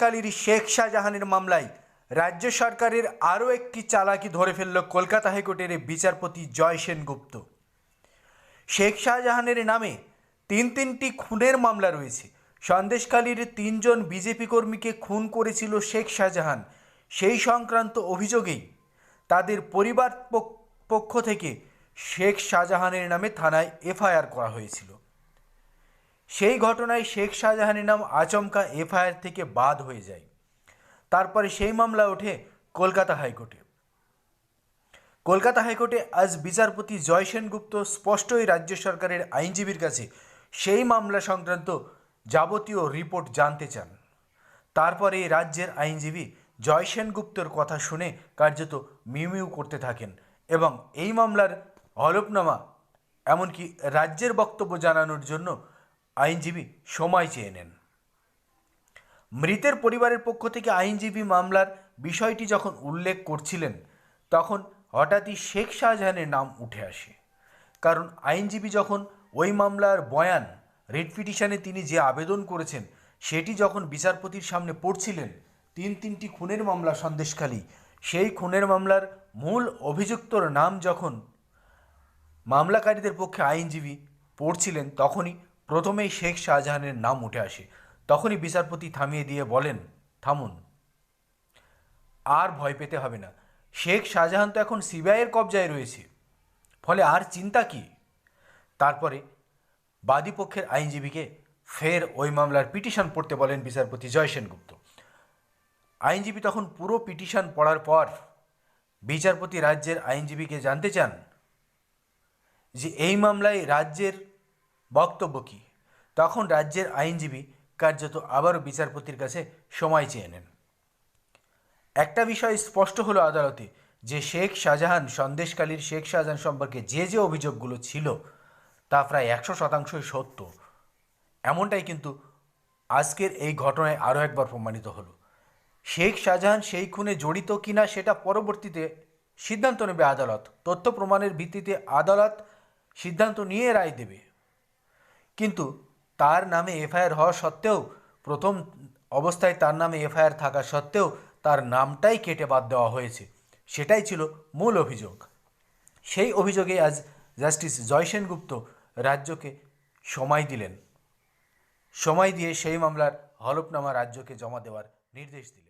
সন্দেশকালীর শেখ শাহজাহানের মামলায় রাজ্য সরকারের আরও একটি চালাকি ধরে ফেলল কলকাতা হাইকোর্টের বিচারপতি জয় সেনগুপ্ত। শেখ শাহজাহানের নামে তিন তিনটি খুনের মামলা রয়েছে। সন্দেশকালীর তিনজন বিজেপি কর্মীকে খুন করেছিল শেখ শাহজাহান। সেই সংক্রান্ত অভিযোগেই তাদের পরিবার পক্ষ থেকে শেখ শাহজাহানের নামে থানায় এফআইআর করা হয়েছিল। সেই ঘটনায় শেখ শাহজাহানের নাম আচমকা এফআইআর থেকে বাদ হয়ে যায়। তারপরে সেই মামলা ওঠে কলকাতা হাইকোর্টে। কলকাতা হাইকোর্টে আজ বিচারপতি জয় সেনগুপ্ত স্পষ্টই রাজ্য সরকারের আইনজীবীর কাছে সেই মামলা সংক্রান্ত যাবতীয় রিপোর্ট জানতে চান। তারপরে রাজ্যের আইনজীবী জয় সেনগুপ্তর কথা শুনে কার্যত মিউমিউ করতে থাকেন এবং এই মামলার হলফনামা এমনকি রাজ্যের বক্তব্য জানানোর জন্য আইনজীবী সময় চেয়ে নেন। মৃতের পরিবারের পক্ষ থেকে আইনজীবী মামলার বিষয়টি যখন উল্লেখ করছিলেন, তখন হঠাৎই শেখ শাহজাহানের নাম উঠে আসে। কারণ আইনজীবী যখন ওই মামলার বয়ান, রিট পিটিশনে তিনি যে আবেদন করেছেন, সেটি যখন বিচারপতির সামনে পড়ছিলেন, তিন তিনটি খুনের মামলা সন্দেশখালী, সেই খুনের মামলার মূল অভিযুক্তর নাম যখন মামলাকারীদের পক্ষে আইনজীবী পড়ছিলেন, তখনই প্রথমেই শেখ শাহজাহানের নাম উঠে আসে। তখনই বিচারপতি থামিয়ে দিয়ে বলেন, থামুন। আর ভয় পেতে হবে না। শেখ শাহজাহান তো এখন সিবিআইয়ের কবজায় রয়েছে। ফলে আর চিন্তা কি? তারপরে বাদী পক্ষের আইনজীবীকে ফের ওই মামলার পিটিশন পড়তে বলেন বিচারপতি জয় সেনগুপ্ত। আইনজীবী তখন পুরো পিটিশন পড়ার পর বিচারপতি রাজ্যের আইনজীবীকে জানতে চান যে এই মামলায় রাজ্যের বক্তব্য কী? তখন রাজ্যের আইনজীবী কার্যত আবারও বিচারপতির কাছে সময় চেয়ে নেন। একটা বিষয় স্পষ্ট হলো আদালতে যে শেখ শাহজাহান সন্দেশকালীর শেখ শাহজাহান সম্পর্কে যে যে অভিযোগগুলো ছিল তা প্রায় একশো শতাংশই সত্য। এমনটাই কিন্তু আজকের এই ঘটনায় আরও একবার প্রমাণিত হলো। শেখ শাহজাহান সেই খুনে জড়িত কিনা সেটা পরবর্তীতে সিদ্ধান্ত নেবে আদালত। তথ্য প্রমাণের ভিত্তিতে আদালত সিদ্ধান্ত নিয়ে রায় দেবে। কিন্তু তার নামে এফআইআর হওয়া সত্ত্বেও, প্রথম অবস্থায় তার নামে এফআইআর থাকা সত্ত্বেও তার নামটাই কেটে বাদ দেওয়া হয়েছে। সেটাই ছিল মূল অভিযোগ। সেই অভিযোগে আজ জাস্টিস জয় সেনগুপ্ত রাজ্যকে সময় দিলেন। সময় দিয়ে সেই মামলার হলফনামা রাজ্যকে জমা দেওয়ার নির্দেশ দিলেন।